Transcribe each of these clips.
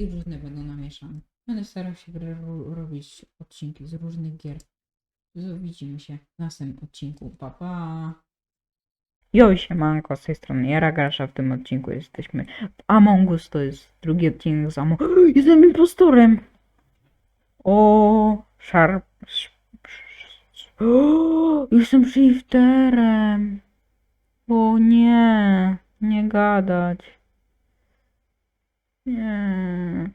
i różne będą namieszane. Będę starał się ro- robić odcinki z różnych gier. Widzimy się w następnym odcinku. Pa pa! Jo, siemanko, z tej strony Jara Grasza, w tym odcinku jesteśmy w Among Us, to jest drugi odcinek z Among Jestem impostorem! O, szarp... Jestem shifterem! O nie, nie gadać. Nie.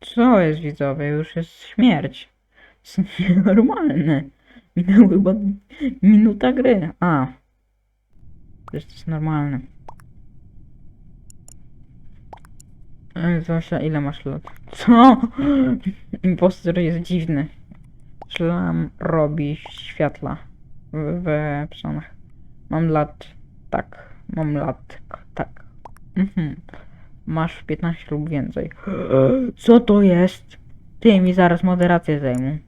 Co jest widzowie? Już jest śmierć. To jest nienormalne. Minęła chyba minuta gry. A. Przecież to jest normalne. Zosia, ile masz lat? Co? Impostor jest dziwny. Szlam robi światła w, w. Mam lat. Tak. Mam lat. Tak. Mhm. Masz 15 lub więcej. Co to jest? Ty mi zaraz moderację zajmą.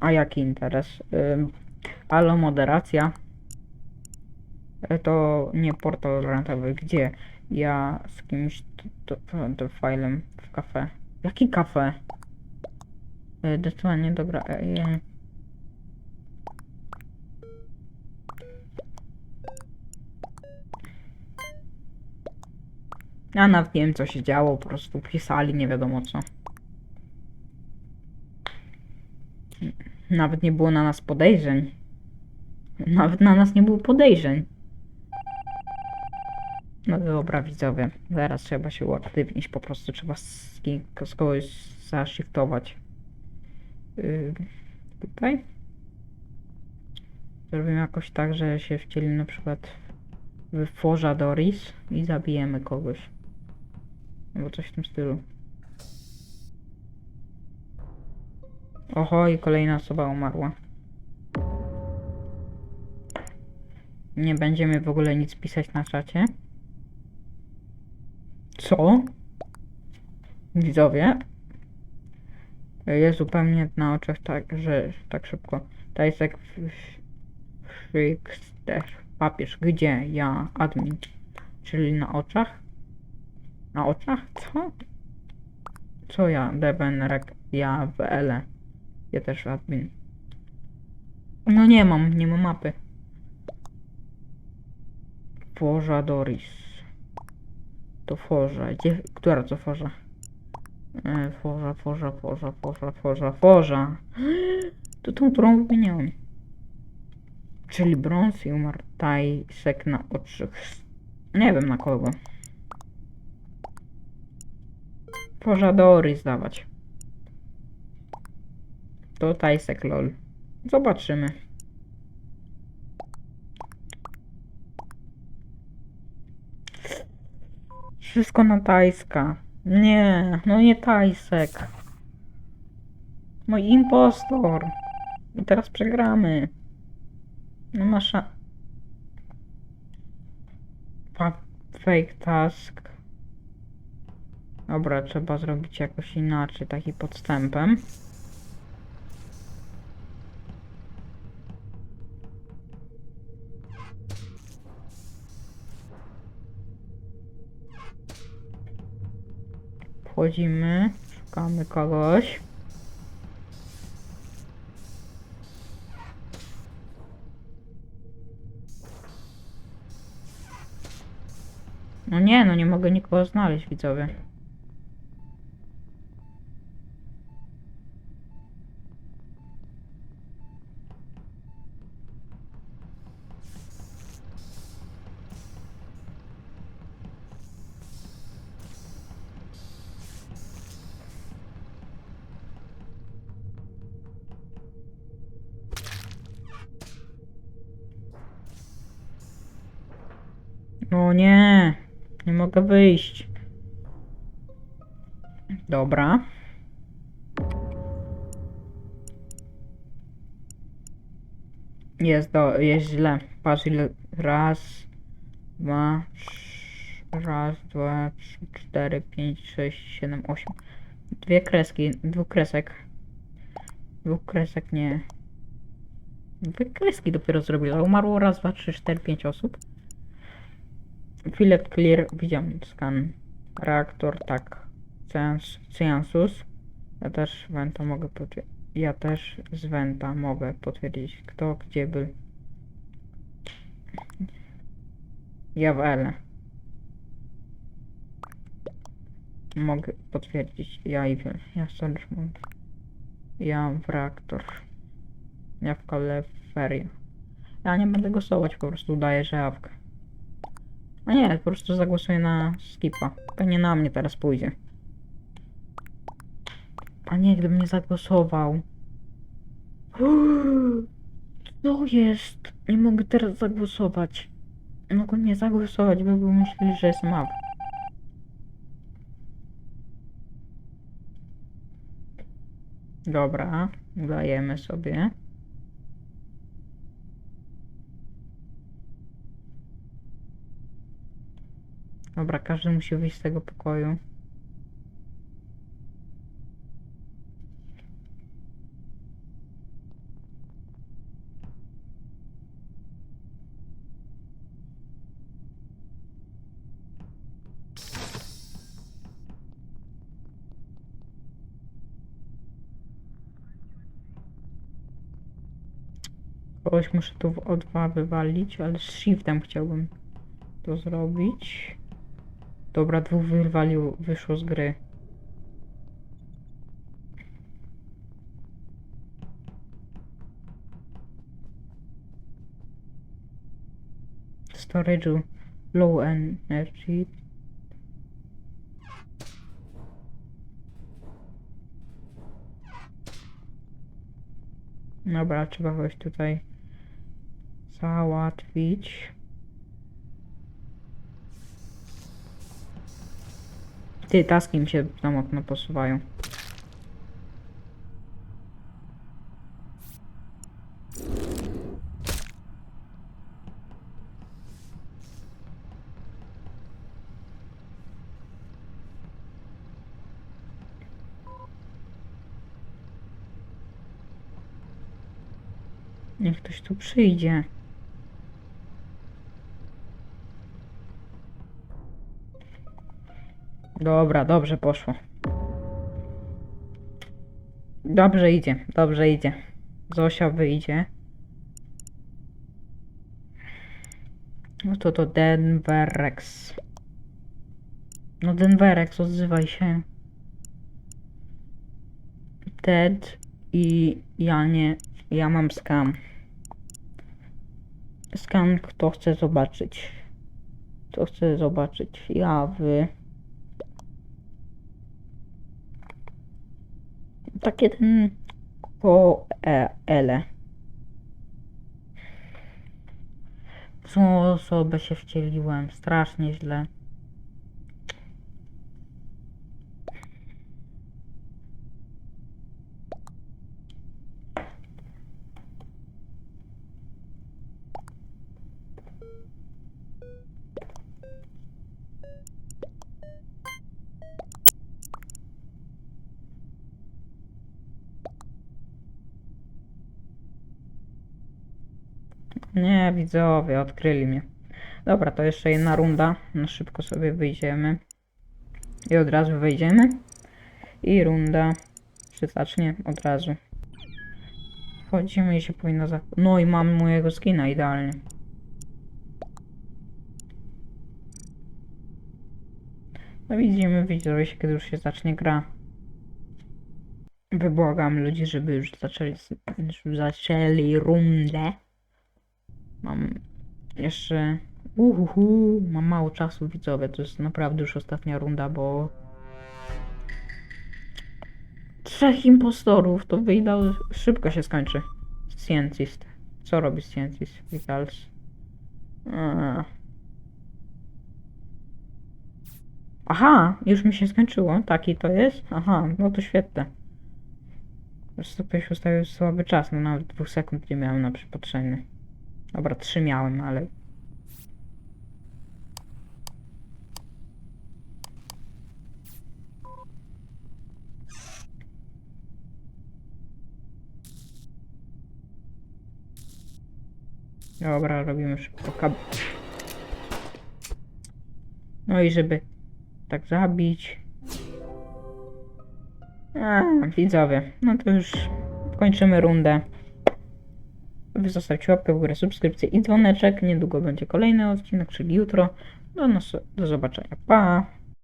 A jaki interes? Ym, Halo, moderacja. To nie portal rantowy, gdzie ja z kimś to, to, to filem w kafe. Jaki kafe? Dosłownie dobra. e, e. Ja nawet nie wiem co się działo, po prostu pisali nie wiadomo co. Nawet nie było na nas podejrzeń. Nawet na nas nie było podejrzeń. No dobra widzowie, zaraz trzeba się uaktywnić, po prostu trzeba z, kogoś zashiftować. Yy, tutaj. Zrobimy jakoś tak, że się wcielimy na przykład w Forza Doris i zabijemy kogoś. Albo coś w tym stylu. Oho, i kolejna osoba umarła. Nie będziemy w ogóle nic pisać na czacie. Co? Widzowie? Jest zupełnie na oczach tak, że tak szybko. Tajsek Frickster. Papież. Gdzie? Ja, admin. Czyli na oczach? Na oczach? Co? Co ja? Devenrek. Ja w L. Ja też admin. No nie mam, nie mam mapy. Forza Doris. To Forza. Gdzie, która to Forza? E, Forza, Forza, Forza, Forza, Forza, Forza. To tą, którą wymieniałem. Czyli brąz i umarł Tajsek na oczach. Nie wiem na kogo. Forza Doris dawać. To Tajsek lol. Zobaczymy. Wszystko na Tajska. Nie, no nie Tajsek. Mój impostor. I teraz przegramy. No masza. Fake task. Dobra, trzeba zrobić jakoś inaczej, taki podstępem. Wchodzimy, szukamy kogoś. No nie, no nie mogę nikogo znaleźć, widzowie. No nie, nie mogę wyjść. Dobra. Jest, do, jest źle. Patrz ile. Raz, dwa, trz- raz, dwa, trzy, cztery, pięć, sześć, siedem, osiem. Dwie kreski, dwóch kresek. Dwóch kresek nie. Dwie kreski dopiero zrobiła. Umarło raz, dwa, trzy, cztery, pięć osób. Filet clear, widziałem skan. Reaktor, tak. Cyans, Cyansus. Ja też mogę potwierdzić. Ja też z Wenta mogę potwierdzić, kto gdzie był. Ja w L. Mogę potwierdzić. Ja i Will. Ja Solarmont. Ja w reaktor. Ja w kaleferia. Ja nie będę głosować, po prostu daję żałkę. A nie, po prostu zagłosuję na skipa. Pewnie na mnie teraz pójdzie. A nie, gdybym nie zagłosował. Co jest? Nie mogę teraz zagłosować. Mogłem nie zagłosować, bo by myśleli, że jestem up. Dobra, dajemy sobie. Dobra, każdy musi wyjść z tego pokoju. Kogoś muszę tu w O2 wywalić, ale z shiftem chciałbym to zrobić. Dobra, dwóch wywalił, wyszło z gry. Storage'u low energy. Dobra, trzeba kogoś tutaj załatwić. Ty, taski mi się tam okno posuwają. Niech ktoś tu przyjdzie. Dobra, dobrze poszło. Dobrze idzie, dobrze idzie. Zosia wyjdzie. No to to Denverex. No Denverex, odzywaj się. Ted i ja nie, ja mam skam. Skan, kto chce zobaczyć. Kto chce zobaczyć? Ja, wy. Takie ten po e, ele. W osobę się wcieliłem. Strasznie źle. Nie, widzowie, odkryli mnie. Dobra, to jeszcze jedna runda. Na szybko sobie wyjdziemy. I od razu wyjdziemy. I runda się zacznie od razu. Wchodzimy i się powinno za... No i mamy mojego skina idealnie. No widzimy, widzowie, się, kiedy już się zacznie gra. Wybłagam ludzi, żeby już zaczęli, zaczęli rundę. Mam jeszcze. Uhuhu, mam mało czasu widzowie. To jest naprawdę już ostatnia runda, bo. Trzech impostorów to wyjdą. Szybko się skończy. Scientist. Co robi Scientist? Vitals. Eee. Aha, już mi się skończyło. Taki to jest? Aha, no to świetne. Po prostu ktoś ustawił słaby czas, no nawet dwóch sekund nie miałem na przypatrzenie. Dobra, trzy miałem, ale... Dobra, robimy szybko kab... No i żeby tak zabić... A, widzowie, no to już kończymy rundę. Zostawcie łapkę w górę, subskrypcję i dzwoneczek. Niedługo będzie kolejny odcinek, czyli jutro. Do, nas, do zobaczenia. Pa!